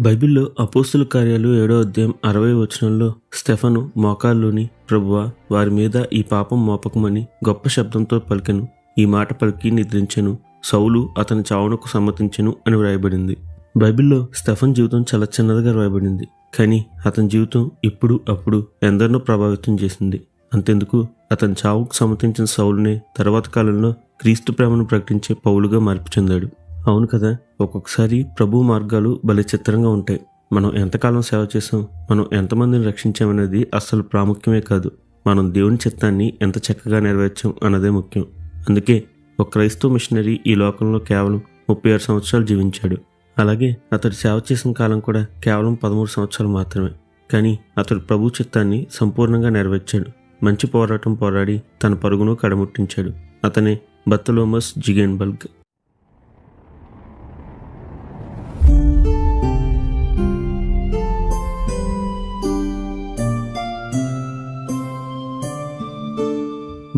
బైబిల్లో అపోస్తుల కార్యాలు ఏడో అధ్యాయం అరవై వచనంలో స్టెఫను మోకాల్లోని ప్రభువా వారి మీద ఈ పాపం మోపకమని గొప్ప శబ్దంతో పలికెను. ఈ మాట పలికి నిద్రించెను. సౌలు అతని చావునకు సమ్మతించెను అని వ్రాయబడింది. బైబిల్లో స్టెఫన్ జీవితం చాలా చిన్నదిగా వ్రాయబడింది. కానీ అతని జీవితం ఇప్పుడు అప్పుడు ఎందరినో ప్రభావితం చేసింది. అంతెందుకు అతని చావుకు సమ్మతించిన సౌలునే తర్వాత కాలంలో క్రీస్తు ప్రేమను ప్రకటించే పౌలుగా మార్పు చెందాడు. అవును కదా ఒక్కొక్కసారి ప్రభు మార్గాలు భలే చిత్రంగా ఉంటాయి. మనం ఎంతకాలం సేవ చేసాం మనం ఎంతమందిని రక్షించామనేది అస్సలు ప్రాముఖ్యమే కాదు. మనం దేవుని చిత్తాన్ని ఎంత చక్కగా నెరవేర్చాం అన్నదే ముఖ్యం. అందుకే ఒక క్రైస్తవ మిషనరీ ఈ లోకంలో కేవలం ముప్పై ఆరు సంవత్సరాలు జీవించాడు. అలాగే అతడు సేవ చేసిన కాలం కూడా కేవలం పదమూడు సంవత్సరాలు మాత్రమే. కానీ అతడు ప్రభు చిత్తాన్ని సంపూర్ణంగా నెరవేర్చాడు. మంచి పోరాటం పోరాడి తన పరుగును కడముట్టించాడు. అతనే బత్తలోమస్ జిగెన్బల్గ్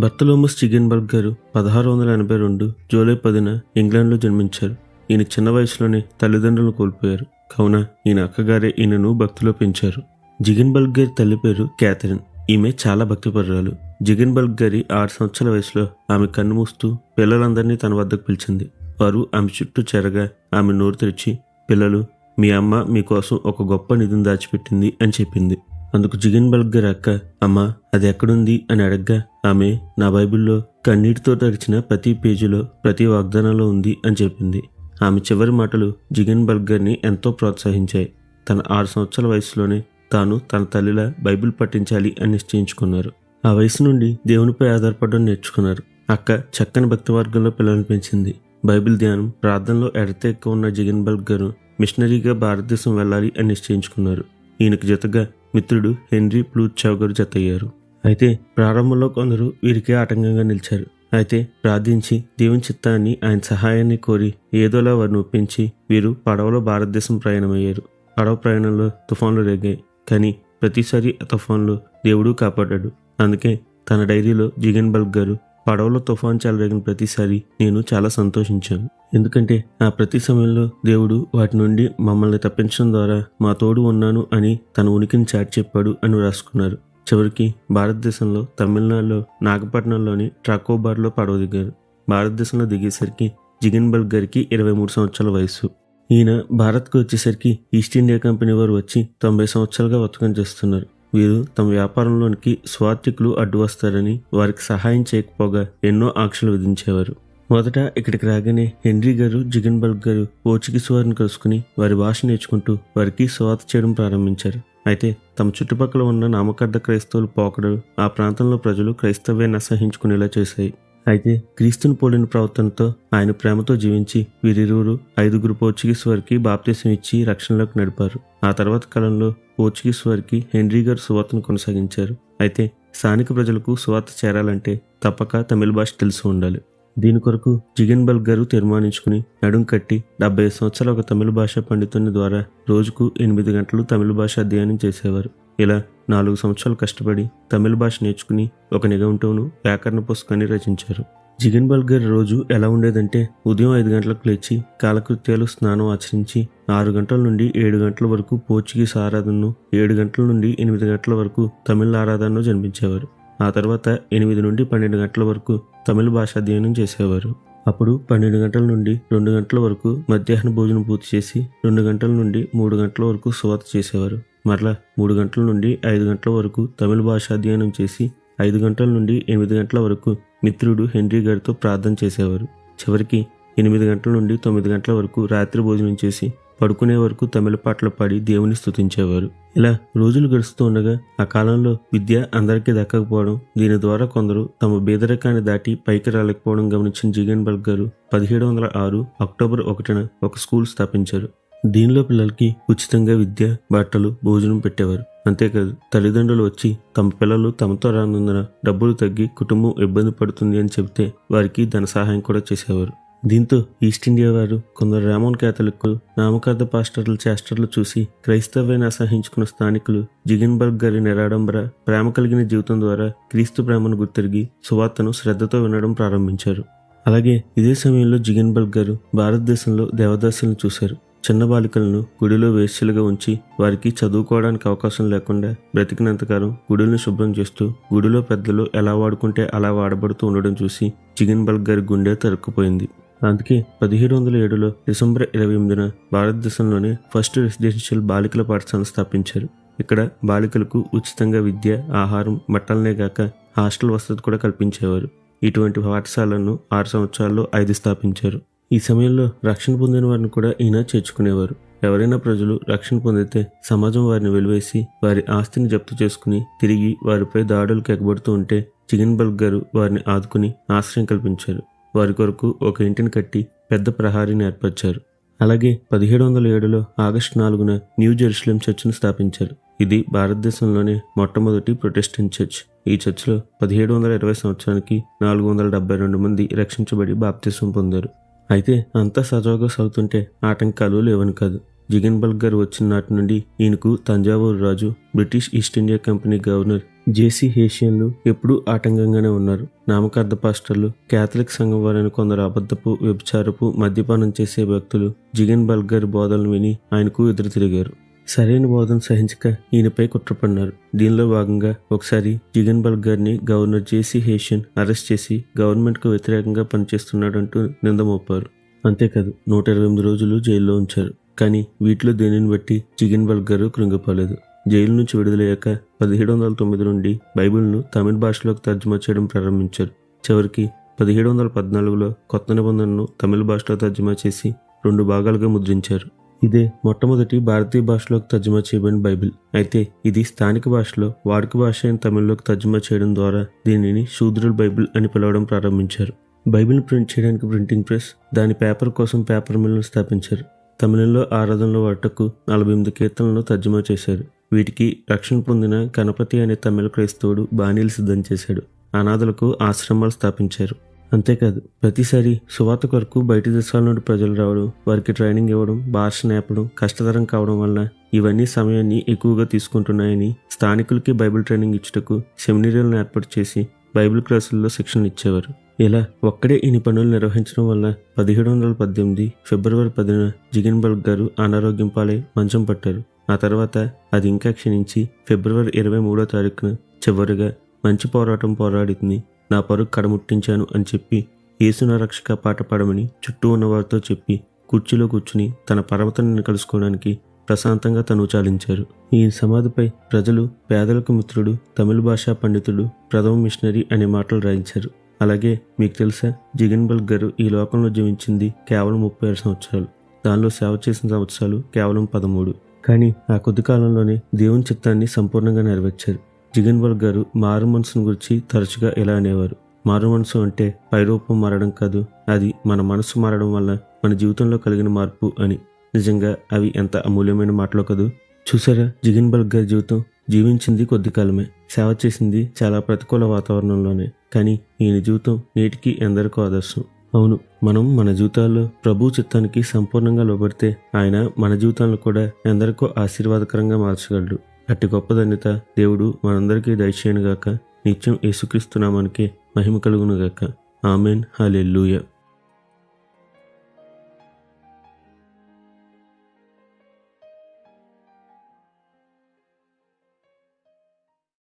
బర్తలోమస్ చిగెన్బర్గ్ గారు పదహారు వందల ఎనభై రెండు జూలై పదిన ఇంగ్లాండ్లో జన్మించారు. ఈయన చిన్న వయసులోనే తల్లిదండ్రులను కోల్పోయారు. కావున ఈయన అక్కగారే ఈయనను భక్తిలో పెంచారు. జిగన్బల్గ్ గారి తల్లి పేరు క్యాథరిన్. ఈమె చాలా భక్తిపరురాలు. జిగన్బల్గ్ గారి ఆరు సంవత్సరాల వయసులో ఆమె కన్ను మూస్తూ పిల్లలందరినీ తన వద్దకు పిలిచింది. వారు ఆమె చుట్టూ చేరగా ఆమె నోరు తెరిచి పిల్లలు మీ అమ్మ మీకోసం ఒక గొప్ప నిధిని దాచిపెట్టింది అని చెప్పింది. అందుకు జిగన్ బల్గర్ అక్క అమ్మా అది ఎక్కడుంది? అని అడగ్గా ఆమె నా బైబిల్లో కన్నీటితో తడిచిన ప్రతి పేజీలో ప్రతి వాగ్దానంలో ఉంది అని చెప్పింది. ఆమె చివరి మాటలు జిగన్ బల్గ్ ఎంతో ప్రోత్సహించాయి. తన ఆరు సంవత్సరాల వయసులోనే తాను తన తల్లిలా బైబిల్ పఠించాలి అని నిశ్చయించుకున్నారు. ఆ వయసు నుండి దేవునిపై ఆధారపడడం నేర్చుకున్నారు. అక్క చక్కని భక్తి వర్గంలో పిల్లల్ని పెంచింది. బైబిల్ ధ్యానం ప్రార్థనలో ఎడత ఎక్కువ ఉన్న జిగన్ బల్గ్ గారు మిషనరీగా భారతదేశం వెళ్ళాలి అని నిశ్చయించుకున్నారు. ఈయనకు జతగా మిత్రుడు హెన్రీ ప్లూచావ్ గారు జతయ్యారు. అయితే ప్రారంభంలో కొందరు వీరికే ఆటంకంగా నిలిచారు. అయితే ప్రార్థించి దేవుని చిత్తాన్ని ఆయన సహాయాన్ని కోరి ఏదోలా వారిని ఒప్పించి వీరు పడవలో భారతదేశం ప్రయాణమయ్యారు. పడవ ప్రయాణంలో తుఫాన్లు రేగాయి. కానీ ప్రతిసారి ఆ తుఫాన్లో దేవుడు కాపాడాడు. అందుకే తన డైరీలో జిగన్ బల్బ్ గారు పడవలో తుఫాన్ చెలరేగిన ప్రతిసారి నేను చాలా సంతోషించాను. ఎందుకంటే ఆ ప్రతి సమయంలో దేవుడు వాటి నుండి మమ్మల్ని తప్పించడం ద్వారా మా తోడు ఉన్నాను అని తన ఉనికిని చాటి చెప్పాడు అని రాసుకున్నారు. చివరికి భారతదేశంలో తమిళనాడులో నాగపట్నంలోని ట్రాకోబార్లో పడవ దిగారు. భారతదేశంలో దిగేసరికి జిగన్ బల్ గారికి ఇరవై మూడు సంవత్సరాల వయసు ఈయన భారత్కు వచ్చేసరికి ఈస్ట్ ఇండియా కంపెనీ వారు వచ్చి తొంభై సంవత్సరాలుగా వర్తకం చేస్తున్నారు. వీరు తమ వ్యాపారంలోనికి స్వార్థికులు అడ్డు వస్తారని వారికి సహాయం చేయకపోగా ఎన్నో ఆంక్షలు విధించేవారు. మొదట ఇక్కడికి రాగానే హెన్రీ గారు జిగన్ బల్గ్ గారు పోర్చుగీస్ వారిని కలుసుకుని వారి భాష నేర్చుకుంటూ వారికి స్వాత చేయడం ప్రారంభించారు. అయితే తమ చుట్టుపక్కల ఉన్న నామకర్ధ క్రైస్తవులు పోకడలు ఆ ప్రాంతంలో ప్రజలు క్రైస్తవ్యాన్ని అసహించుకునేలా చేశాయి. అయితే క్రీస్తుని పోలిన ప్రవర్తనతో ఆయన ప్రేమతో జీవించి వీరిరువురు ఐదుగురు పోర్చుగీస్ వారికి బాప్తీసం ఇచ్చి రక్షణలోకి నడిపారు. ఆ తర్వాత కాలంలో పోర్చుగీస్ వారికి హెన్రీ గారు సువార్తను కొనసాగించారు. అయితే స్థానిక ప్రజలకు సువార్త చేరాలంటే తప్పక తమిళ భాష తెలిసి ఉండాలి. దీని కొరకు జిగన్ బల్ గారు తీర్మానించుకుని నడుం కట్టి డెబ్బై సంవత్సరాల ఒక తమిళ భాష పండితుని ద్వారా రోజుకు ఎనిమిది గంటలు తమిళ భాష అధ్యయనం చేసేవారు. ఇలా నాలుగు సంవత్సరాలు కష్టపడి తమిళ భాష నేర్చుకుని ఒక నిఘంటువును వ్యాకరణ పుస్తకాన్ని రచించారు. జిగన్ బల్గర్ గారి రోజు ఎలా ఉండేదంటే ఉదయం ఐదు గంటలకు లేచి కాలకృత్యాలు స్నానం ఆచరించి ఆరు గంటల నుండి ఏడు గంటల వరకు పోర్చుగీస్ ఆరాధనను ఏడు గంటల నుండి ఎనిమిది గంటల వరకు తమిళ ఆరాధనను జన్మించేవారు. ఆ తర్వాత ఎనిమిది నుండి పన్నెండు గంటల వరకు తమిళ భాష అధ్యయనం చేసేవారు. అప్పుడు పన్నెండు గంటల నుండి రెండు గంటల వరకు మధ్యాహ్న భోజనం పూర్తి చేసి రెండు గంటల నుండి మూడు గంటల వరకు సువాత చేసేవారు. మరలా మూడు గంటల నుండి ఐదు గంటల వరకు తమిళ భాష అధ్యయనం చేసి ఐదు గంటల నుండి ఎనిమిది గంటల వరకు మిత్రుడు హెన్రీ గారితో ప్రార్థన చేసేవారు. చివరికి ఎనిమిది గంటల నుండి తొమ్మిది గంటల వరకు రాత్రి భోజనం చేసి పడుకునే వరకు తమిళ పాటలు పాడి దేవుని స్తుతించేవారు. ఇలా రోజులు గడుస్తూ ఉండగా ఆ కాలంలో విద్య అందరికీ దక్కకపోవడం దీని ద్వారా కొందరు తమ బేదరికాన్ని దాటి పైకి రాలేకపోవడం గమనించిన జిగన్ బల్గ్ గారు పదిహేడు వందల ఆరు అక్టోబర్ ఒకటిన ఒక స్కూల్ స్థాపించారు. దీనిలో పిల్లలకి ఉచితంగా విద్య బట్టలు భోజనం పెట్టేవారు. అంతేకాదు తల్లిదండ్రులు వచ్చి తమ పిల్లలు తమతో రానందున డబ్బులు తగ్గి కుటుంబం ఇబ్బంది పడుతుంది అని చెబితే వారికి ధన సహాయం కూడా చేసేవారు. దీంతో ఈస్ట్ ఇండియా వారు కొందరు రామోన్ క్యాథలిక్కులు నామకార్థ పాస్టర్లు చేష్టర్లు చూసి క్రైస్తవ్యాన్ని అసహించుకున్న స్థానికులు జిగన్బర్గ్ గారి నిరాడంబర ప్రేమ కలిగిన జీవితం ద్వారా క్రీస్తు ప్రేమను గుర్తిరిగి సువార్తను శ్రద్ధతో వినడం ప్రారంభించారు. అలాగే ఇదే సమయంలో జిగన్బర్గ్ గారు భారతదేశంలో దేవదాసులను చూశారు. చిన్న బాలికలను గుడిలో వేశ్యలుగా ఉంచి వారికి చదువుకోవడానికి అవకాశం లేకుండా బ్రతికినంతకాలం గుడులను శుభ్రం చేస్తూ గుడిలో పెద్దలు ఎలా వాడుకుంటే అలా వాడబడుతూ ఉండడం చూసి జిగన్ బల్గ్ గారి గుండె తరుక్కుపోయింది. అందుకే పదిహేడు వందల ఏడులో డిసెంబర్ ఇరవై ఎనిమిదిన భారతదేశంలోనే ఫస్ట్ రెసిడెన్షియల్ బాలికల పాఠశాలను స్థాపించారు. ఇక్కడ బాలికలకు ఉచితంగా విద్య ఆహారం బట్టలనే గాక హాస్టల్ వసతి కూడా కల్పించేవారు. ఇటువంటి పాఠశాలను ఆరు సంవత్సరాల్లో ఐదు స్థాపించారు. ఈ సమయంలో రక్షణ పొందిన వారిని కూడా ఈయన చేర్చుకునేవారు. ఎవరైనా ప్రజలు రక్షణ పొందితే సమాజం వారిని వెలివేసి వారి ఆస్తిని జప్తు చేసుకుని తిరిగి వారిపై దాడులకు ఎగబడుతూ ఉంటే చిగన్ బల్క్ గారు వారిని ఆదుకుని ఆశ్రయం కల్పించారు. వారి కొరకు ఒక ఇంటిని కట్టి పెద్ద ప్రహారీని ఏర్పరిచారు. అలాగే పదిహేడు వందల ఏడులో ఆగస్టు నాలుగున న్యూ జెరూసలేం చర్చిని స్థాపించారు. ఇది భారతదేశంలోనే మొట్టమొదటి ప్రొటెస్టెంట్ చర్చ్. ఈ చర్చిలో పదిహేడు వందల ఇరవై సంవత్సరానికి నాలుగు వందల డెబ్బై రెండు మంది రక్షించబడి బాప్తిసం పొందారు. అయితే అంతా సజావుగా సాగుతుంటే ఆటంకాలు లేవని కాదు. జిగన్ బల్గర్ వచ్చిన నాటి నుండి ఈయనకు తంజావూరు రాజు British East India company governor J హేషియన్లు ఎప్పుడూ ఆటంకంగానే ఉన్నారు. నామకార్థ పాస్టర్లు క్యాథలిక్ సంఘం వారిని కొందరు అబద్ధపు వ్యభిచారపు మద్యపానం చేసే వ్యక్తులు జిగన్ బల్గర్ బోధనలు విని ఆయనకు ఎదురు తిరిగారు. సరైన బోధన సహించక ఈయనపై కుట్రపడినారు. దీనిలో భాగంగా ఒకసారి జిగన్ బల్క్ గారిని గవర్నర్ జేసీ హేషియన్ అరెస్ట్ చేసి గవర్నమెంట్కు వ్యతిరేకంగా పనిచేస్తున్నాడంటూ నింద మోపారు అంతేకాదు నూట ఇరవై ఎనిమిది రోజులు జైల్లో ఉంచారు. కానీ వీటిలో దేనిని బట్టి జిగన్ బల్క్ గారు కృంగిపోలేదు. జైలు నుంచి విడుదలయ్యాక పదిహేడు వందల తొమ్మిది నుండి బైబిల్ను తమిళ భాషలోకి తర్జుమా చేయడం ప్రారంభించారు. చివరికి పదిహేడు వందల పద్నాలుగులో కొత్త నిబంధనను తమిళ భాషలో తర్జుమా చేసి రెండు భాగాలుగా ముద్రించారు. ఇదే మొట్టమొదటి భారతీయ భాషలోకి తర్జుమా చేయబడిన బైబిల్. అయితే ఇది స్థానిక భాషలో వాడుక భాష అయిన తమిళలోకి తర్జుమా చేయడం ద్వారా దీనిని శూద్రుల బైబిల్ అని పిలవడం ప్రారంభించారు. బైబిల్ ప్రింట్ చేయడానికి ప్రింటింగ్ ప్రెస్ దాని పేపర్ కోసం పేపర్ మిల్లును స్థాపించారు. తమిళంలో ఆరాధనలో వాటకు నలభై ఎనిమిది కీర్తనలను తర్జుమా చేశారు. వీటికి రక్షణ పొందిన గణపతి అనే తమిళ క్రైస్తవుడు బాణీలు సిద్ధం చేశాడు. అనాథలకు ఆశ్రమాలు స్థాపించారు. అంతేకాదు ప్రతిసారి సువార్త కొరకు బయటి దేశాల నుండి ప్రజలు రావడం వారికి ట్రైనింగ్ ఇవ్వడం భాష నేపడం కష్టతరం కావడం వల్ల ఇవన్నీ సమయాన్ని ఎక్కువగా తీసుకుంటున్నాయని స్థానికులకి బైబిల్ ట్రైనింగ్ ఇచ్చుటకు సెమినరీలను ఏర్పాటు చేసి బైబిల్ క్లాసుల్లో శిక్షణ ఇచ్చేవారు. ఇలా ఒక్కడే ఇన్ని పనులు నిర్వహించడం వల్ల పదిహేడు వందల పద్దెనిమిది ఫిబ్రవరి పదిన జిగన్ గారు అనారోగ్యం పాలై మంచం పట్టారు. ఆ తర్వాత అది ఇంకా క్షీణించి ఫిబ్రవరి ఇరవై మూడో తారీఖున చివరిగా మంచి పోరాటం పోరాడింది నా పరుగు కడముట్టించాను అని చెప్పి యేసున రక్షక పాట పాడమని చుట్టూ ఉన్నవారితో చెప్పి కుర్చీలో కూర్చుని తన పర్వతాన్ని కలుసుకోవడానికి ప్రశాంతంగా తను చాలించారు. ఈ సమాధిపై ప్రజలు పేదలకు మిత్రుడు తమిళ భాషా పండితుడు ప్రథమ మిషనరీ అనే మాటలు రాయించారు. అలాగే మీకు తెలుసా జగన్ బల్క్ గారు ఈ లోకంలో జీవించింది కేవలం ముప్పై ఆరు సంవత్సరాలు. దానిలో సేవ చేసిన సంవత్సరాలు కేవలం పదమూడు. కానీ ఆ కొద్ది కాలంలోనే దేవుని చిత్తాన్ని సంపూర్ణంగా నెరవేర్చారు. జిగన్ గారు మారు మనసును గురించి తరచుగా ఇలా అనేవారు? మారు మనసు అంటే పైరూపం మారడం కాదు అది మన మనసు మారడం వల్ల మన జీవితంలో కలిగిన మార్పు అని. నిజంగా అవి ఎంత అమూల్యమైన మాటలో కదూ? చూసారా జిగన్బర్గ్ గారి జీవితం జీవించింది కొద్ది కాలమే. సేవ చేసింది చాలా ప్రతికూల వాతావరణంలోనే. కానీ ఈయన జీవితం నేటికి ఎందరికో ఆదర్శం. అవును మనం మన జీవితాల్లో ప్రభు చిత్తానికి సంపూర్ణంగా లోబడితే ఆయన మన జీవితాలను కూడా ఎందరికో ఆశీర్వాదకరంగా మార్చగలడు. అట్టి గొప్పదన్యత దేవుడు మనందరికీ దయచేయనుగాక. నిత్యం యేసుక్రీస్తునామానికి మహిమ కలుగునుగాక. ఆమెన్. హాలెల్లుయా.